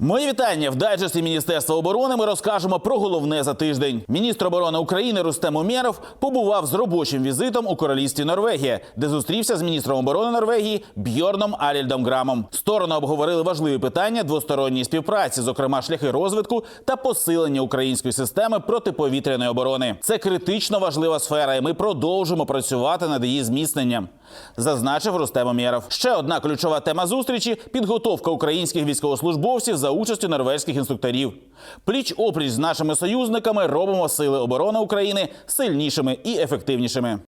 Мої вітання в дайджесті Міністерства оборони. Ми розкажемо про головне за тиждень. Міністр оборони України Рустем Умєров побував з робочим візитом у королівстві Норвегія, де зустрівся з міністром оборони Норвегії Бьорном Алільдом Грамом. Сторони обговорили важливі питання двосторонньої співпраці, зокрема шляхи розвитку та посилення української системи протиповітряної оборони. Це критично важлива сфера, і ми продовжимо працювати над її зміцненням. Зазначив Рустем Умєров. Ще одна ключова тема зустрічі підготовка українських військовослужбовців за участю норвезьких інструкторів. Пліч опліч з нашими союзниками робимо сили оборони України сильнішими і ефективнішими.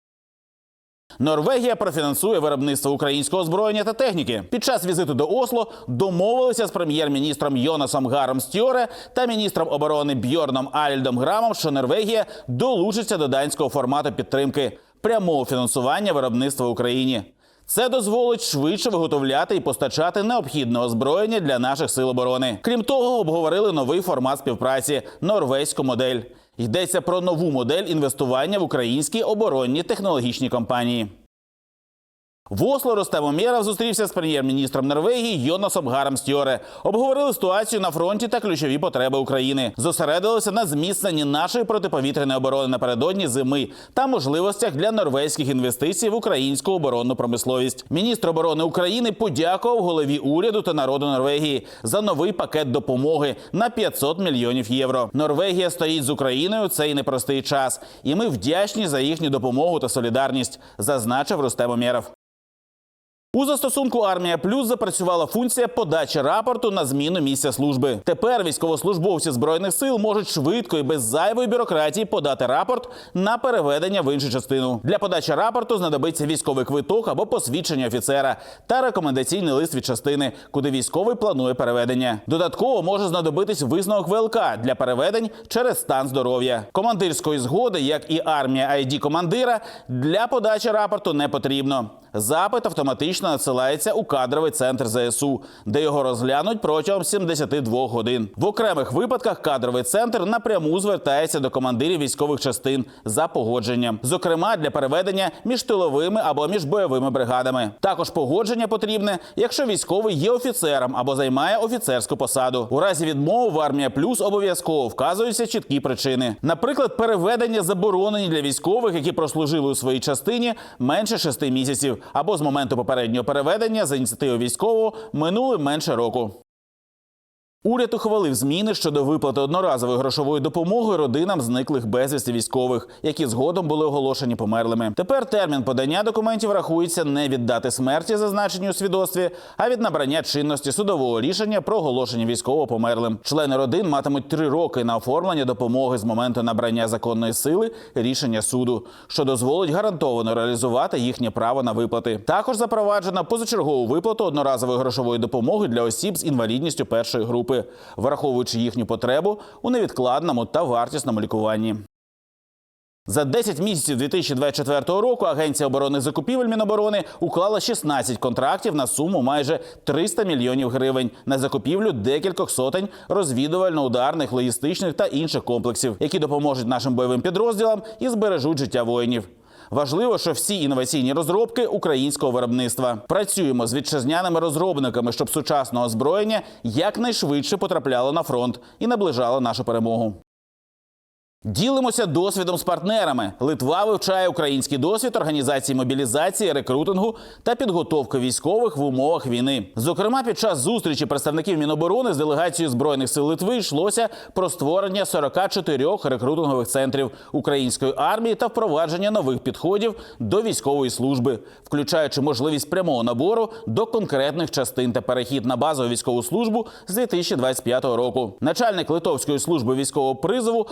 Норвегія профінансує виробництво українського озброєння та техніки. Під час візиту до Осло домовилися з прем'єр-міністром Йонасом Гаром Стьоре та міністром оборони Бьорном Альдом Грамом, що Норвегія долучиться до данського формату підтримки прямого фінансування виробництва в Україні. Це дозволить швидше виготовляти і постачати необхідне озброєння для наших сил оборони. Крім того, обговорили новий формат співпраці норвезьку модель. Йдеться про нову модель інвестування в українські оборонні технологічні компанії. В Осло Ростем Умєров зустрівся з прем'єр-міністром Норвегії Йонасом Гаром Стьоре. Обговорили ситуацію на фронті та ключові потреби України. Зосередилися на зміцненні нашої протиповітряної оборони напередодні зими та можливостях для норвезьких інвестицій в українську оборонну промисловість. Міністр оборони України подякував голові уряду та народу Норвегії за новий пакет допомоги на 500 мільйонів євро. Норвегія стоїть з Україною цей непростий час, і ми вдячні за їхню допомогу та солідарність, зазначив Рустем Умєров. У застосунку Армія Плюс запрацювала функція подачі рапорту на зміну місця служби. Тепер військовослужбовці збройних сил можуть швидко і без зайвої бюрократії подати рапорт на переведення в іншу частину. Для подачі рапорту знадобиться військовий квиток або посвідчення офіцера та рекомендаційний лист від частини, куди військовий планує переведення. Додатково може знадобитись висновок ВЛК для переведень через стан здоров'я. Командирської згоди, як і армія ID командира, для подачі рапорту не потрібно. Запит автоматично надсилається у кадровий центр ЗСУ, де його розглянуть протягом 72 годин. В окремих випадках кадровий центр напряму звертається до командирів військових частин за погодженням, зокрема для переведення між тиловими або між бойовими бригадами. Також погодження потрібне, якщо військовий є офіцером або займає офіцерську посаду. У разі відмови в армія плюс обов'язково вказуються чіткі причини. Наприклад, переведення заборонені для військових, які прослужили у своїй частині менше шести місяців, або з моменту попереднього переведення за ініціативою військового минули менше року. Уряд ухвалив зміни щодо виплати одноразової грошової допомоги родинам зниклих безвісти військових, які згодом були оголошені померлими. Тепер термін подання документів рахується не від дати смерті, зазначені у свідоцтві, а від набрання чинності судового рішення про оголошення військового померлим. Члени родин матимуть три роки на оформлення допомоги з моменту набрання законної сили рішення суду, що дозволить гарантовано реалізувати їхнє право на виплати. Також запроваджена позачергову виплату одноразової грошової допомоги для осіб з інвалідністю першої групи, враховуючи їхню потребу у невідкладному та вартісному лікуванні. За 10 місяців 2024 року Агенція оборони закупівель Міноборони уклала 16 контрактів на суму майже 300 мільйонів гривень на закупівлю декількох сотень розвідувально-ударних, логістичних та інших комплексів, які допоможуть нашим бойовим підрозділам і збережуть життя воїнів. Важливо, що всі інноваційні розробки українського виробництва. Працюємо з вітчизняними розробниками, щоб сучасне озброєння якнайшвидше потрапляло на фронт і наближало нашу перемогу. Ділимося досвідом з партнерами. Литва вивчає український досвід організації мобілізації, рекрутингу та підготовки військових в умовах війни. Зокрема, під час зустрічі представників Міноборони з делегацією збройних сил Литви йшлося про створення 44 рекрутингових центрів української армії та впровадження нових підходів до військової служби, включаючи можливість прямого набору до конкретних частин та перехід на базову військову службу з 2025 року. Начальник литовської служби військового призову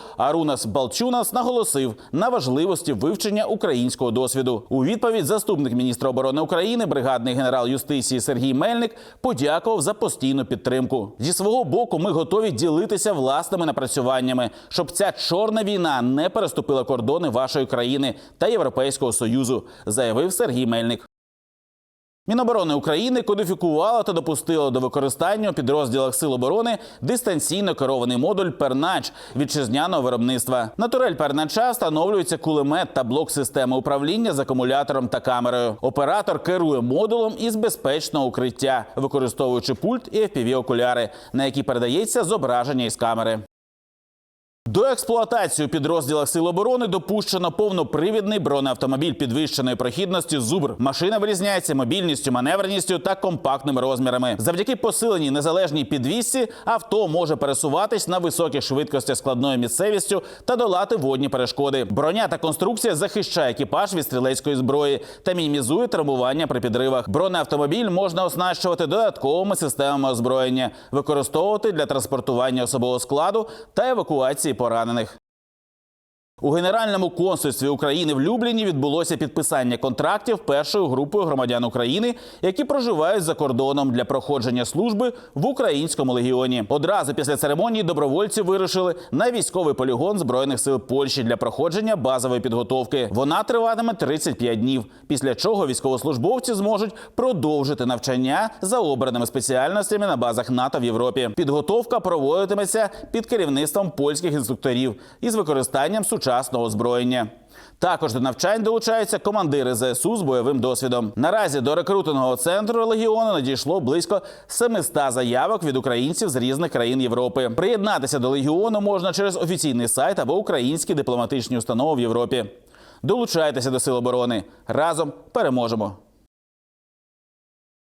Арунас Балчунас наголосив на важливості вивчення українського досвіду. У відповідь заступник міністра оборони України, бригадний генерал юстиції Сергій Мельник, подякував за постійну підтримку. Зі свого боку, ми готові ділитися власними напрацюваннями, щоб ця чорна війна не переступила кордони вашої країни та Європейського союзу, заявив Сергій Мельник. Міноборони України кодифікувало та допустило до використання у підрозділах Сил оборони дистанційно керований модуль Пернач вітчизняного виробництва. На турель Пернача встановлюється кулемет та блок системи управління з акумулятором та камерою. Оператор керує модулем із безпечного укриття, використовуючи пульт і FPV-окуляри, на які передається зображення із камери. До експлуатації у підрозділах Сил оборони допущено повнопривідний бронеавтомобіль підвищеної прохідності Зубр. Машина вирізняється мобільністю, маневреністю та компактними розмірами. Завдяки посиленій незалежній підвісці авто може пересуватись на високих швидкостях складною місцевістю та долати водні перешкоди. Броня та конструкція захищає екіпаж від стрілецької зброї та мінімізує травмування при підривах. Бронеавтомобіль можна оснащувати додатковими системами озброєння, використовувати для транспортування особового складу та евакуації поранених. У Генеральному консульстві України в Любліні відбулося підписання контрактів першою групою громадян України, які проживають за кордоном для проходження служби в українському легіоні. Одразу після церемонії добровольці вирушили на військовий полігон збройних сил Польщі для проходження базової підготовки. Вона триватиме 35 днів. Після чого військовослужбовці зможуть продовжити навчання за обраними спеціальностями на базах НАТО в Європі. Підготовка проводитиметься під керівництвом польських інструкторів із використанням сучасного озброєння. Також до навчань долучаються командири ЗСУ з бойовим досвідом. Наразі до рекрутингового центру легіону надійшло близько 700 заявок від українців з різних країн Європи. Приєднатися до легіону можна через офіційний сайт або українські дипломатичні установи в Європі. Долучайтеся до сил оборони. Разом переможемо.